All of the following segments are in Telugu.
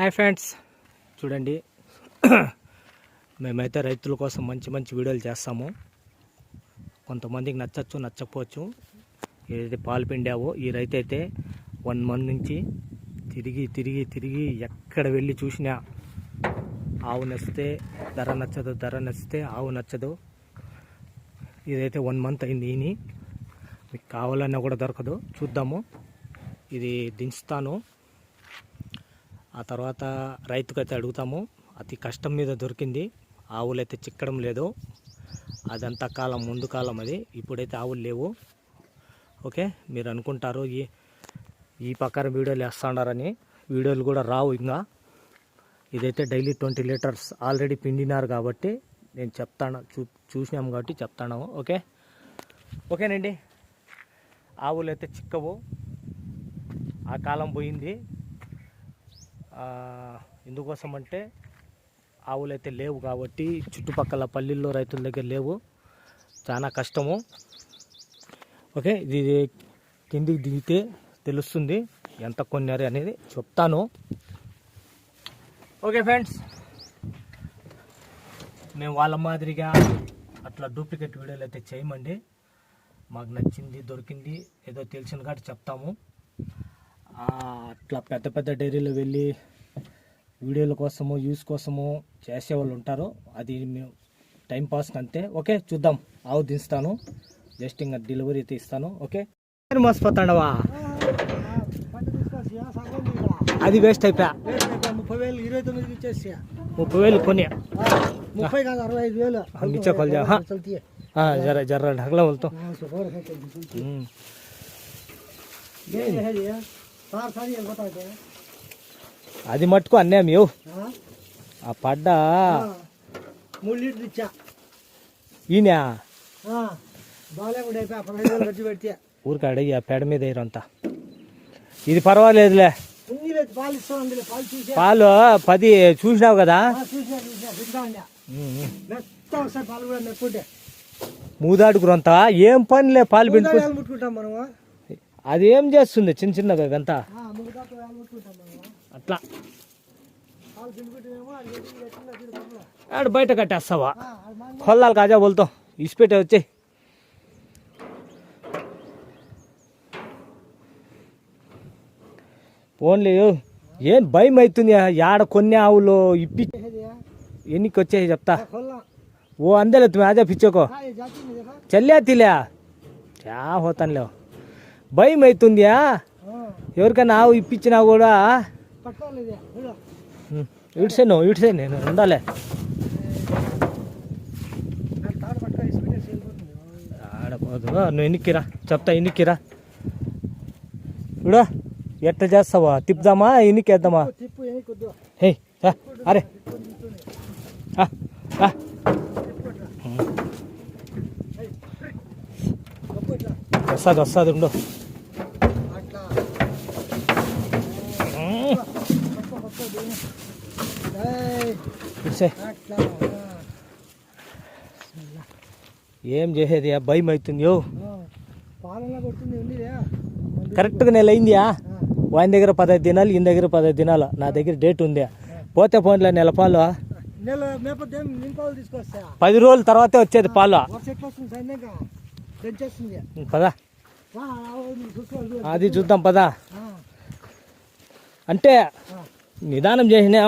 హాయ్ ఫ్రెండ్స్ చూడండి. మేమైతే రైతుల కోసం మంచి మంచి వీడియోలు చేస్తాము. కొంతమందికి నచ్చచ్చు నచ్చకపోవచ్చు. ఏదైతే పాలు పిండావో ఈ రైతు అయితే వన్ మంత్ నుంచి తిరిగి తిరిగి తిరిగి ఎక్కడ వెళ్ళి చూసినా ఆవు నచ్చితే ధర నచ్చదు ధర నచ్చితే ఆవు నచ్చదు. ఇదైతే వన్ మంత్ అయింది ఈని. మీకు కావాలన్నా కూడా దొరకదు. చూద్దాము. ఇది దించుతాను. ఆ తర్వాత రైతుకైతే అడుగుతాము అతి కష్టం మీద దొరికింది ఆవులైతే చిక్కడం లేదు అదంతా కాలం ముందు కాలం అది ఇప్పుడైతే ఆవులు లేవు. ఓకే మీరు అనుకుంటారు ఈ ఈ ప్రకారం వీడియోలు వేస్తున్నారని వీడియోలు కూడా రావు ఇంకా. ఇదైతే డైలీ ట్వంటీ లీటర్స్ ఆల్రెడీ పిండినారు కాబట్టి నేను చెప్తాను చూ చూసినాం కాబట్టి చెప్తాను ఓకే? ఓకేనండి. ఆవులు అయితే చిక్కవు ఆ కాలం పోయింది. ఎందుకోసం అంటే ఆవులు అయితే లేవు కాబట్టి చుట్టుపక్కల పల్లెల్లో రైతుల దగ్గర లేవు. చాలా కష్టము. ఓకే ఇది కిందికి దిగితే తెలుస్తుంది ఎంత కొన్నారు అనేది చెప్తాను. Okay friends. మేము వాళ్ళ మాదిరిగా అట్లా డూప్లికేట్ వీడియోలు అయితే చేయమండి. మాకు నచ్చింది దొరికింది ఏదో తెలిసిన కాబట్టి చెప్తాము. అట్లా పెద్ద పెద్ద డైరీలో వెళ్ళి వీడియోల కోసము యూస్ కోసము చేసేవాళ్ళు ఉంటారు. అది మేము టైం పాస్ అంతే. ఓకే చూద్దాం. ఆవు దిస్తాను జస్ట్ ఇంకా డెలివరీ అయితే ఇస్తాను. ఓకే? మోసపోతాడవా అది వేస్ట్ అయిపోయా. ముప్పై వేలు ఇరవై తొమ్మిది ఇచ్చేసి ముప్పై వేలు కొని ముప్పై కాదు అరవై ఐదు వేలు జర జర ఢగలం వెళ్తాం అది మట్టుకు అన్నా మీవు ఆ? పడ్డ ఈయన? ఊరికి అడిగి ఆ పేడ మీద వేయరంతా ఇది పర్వాలేదులే. పాలు పది చూసినావు కదా? మూదాడుకురంతా ఏం పనిలే పాలు పెట్టుకుంటాం మనం అది ఏం చేస్తుంది చిన్న చిన్నగా ఇదంతా? అట్లా. ఆడు బయట కట్టేస్తావా? కొల్లాలి కాజా బోల్తో. ఇసిపెట్టే వచ్చి. పోన్లే ఏం భయం అవుతుంది? ఆడ కొన్ని ఆవులు ఇప్పి ఎన్నికి వచ్చాయి చెప్తా. ఓ అందలేదు అదే పిచ్చోకో. చల్లే తిలే చా పోతానులేవు భయం అవుతుందా ఎవరికైనా ఆవు ఇప్పించినా కూడా? ఇడిసాను ఇడిసాను నేను ఉండాలే. ఆడపోదు నువ్వు ఇన్నికిరా చెప్తా ఇన్నికిరా చూడా ఎట్ట చేస్తావా? తిప్పుదామా ఇన్నికేద్దామా హే అరే. వస్తుంది వస్తుంది ఉండవు ఏం చేసేది భయం అవుతుంది కరెక్ట్గా నెల అయిందియా వాని దగ్గర పదహైదు దినాలు ఈయన దగ్గర పదహైదు దినాలు నా దగ్గర డేట్ ఉంది పోతే పోన్లే నెల పాలు పది రోజుల తర్వాతే వచ్చేది పాలు పదా అది చూద్దాం పదా అంటే నిదానం చేసిన.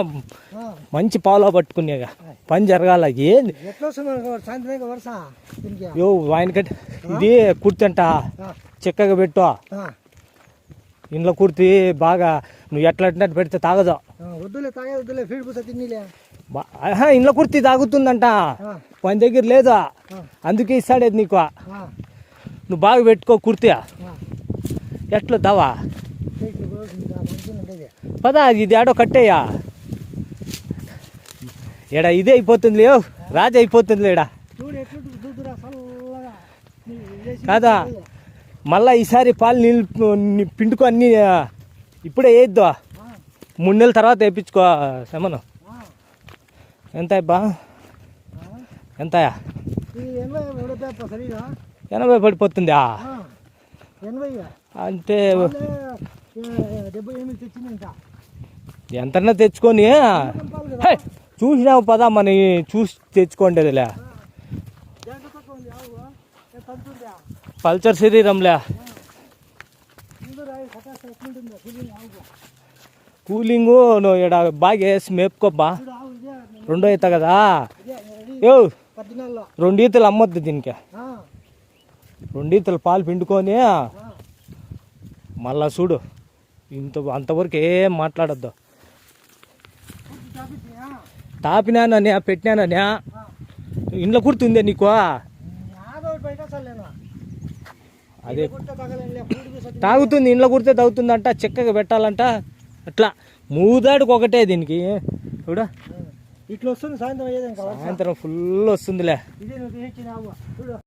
మంచి పాలో పట్టుకునేగా. పని జరగాల. ఏంది యో వాయినకట్ ఇది కుర్తంట. చిక్కగా పెట్టు. ఇంట్లో కుర్తి బాగా నువ్వు ఎట్లా పెడితే తాగదు. ఇంట్లో కుర్తి తాగుతుందంట. వాని దగ్గర లేదు? అందుకే ఇస్తాడేది నీకు. నువ్వు బాగా పెట్టుకో కుర్తి. ఎట్లా దావా పదా ఇది ఆడో కట్టేయా? ఎడా ఇదే అయిపోతుంది లేవు? రాజు అయిపోతుంది లేడా? కాదా? మళ్ళా ఈసారి పాలు నీళ్ళు పిండుకో అన్ని ఇప్పుడే వేయద్దు. మూడు నెలల తర్వాత వేయించుకో శమను ఎంత బా ఆ. ఎంతయా ఇది ఎనభై పడిపోతుందా అంటే డెబ్బై ఎనిమిది తెచ్చిందంట ఎంతన్నా తెచ్చుకొని చూసినావు పదా మన చూసి తెచ్చుకోండిలే పల్చర్ శరీరంలే. కూలింగు నువ్వు ఇక్కడ బాగా వేసి మేపుకోబ్బా. రెండో ఈత కదా. ఇదే రెడీ రెండు ఈతలు అమ్మొద్దు దీనికి. ఆ, రెండు ఈతలు పాలు పిండుకొని మళ్ళా చూడు. ఇంత అంతవరకు ఏం మాట్లాడద్దు. పూర్తి చాపిచ్చినా? తాపినాననే పెట్టినాననే ఆ. ఇంట్లో కుడుతుందే నీకు? అదే. తాగుతుంది ఇంట్లో కుడితే తాగుతుందంట చెక్కగా పెట్టాలంట. అట్లా. మూదాడికి ఒకటే దీనికి. చూడు. ఇట్లా వస్తుంది సాయంత్రం. సాయంత్రం ఫుల్ వస్తుందిలే.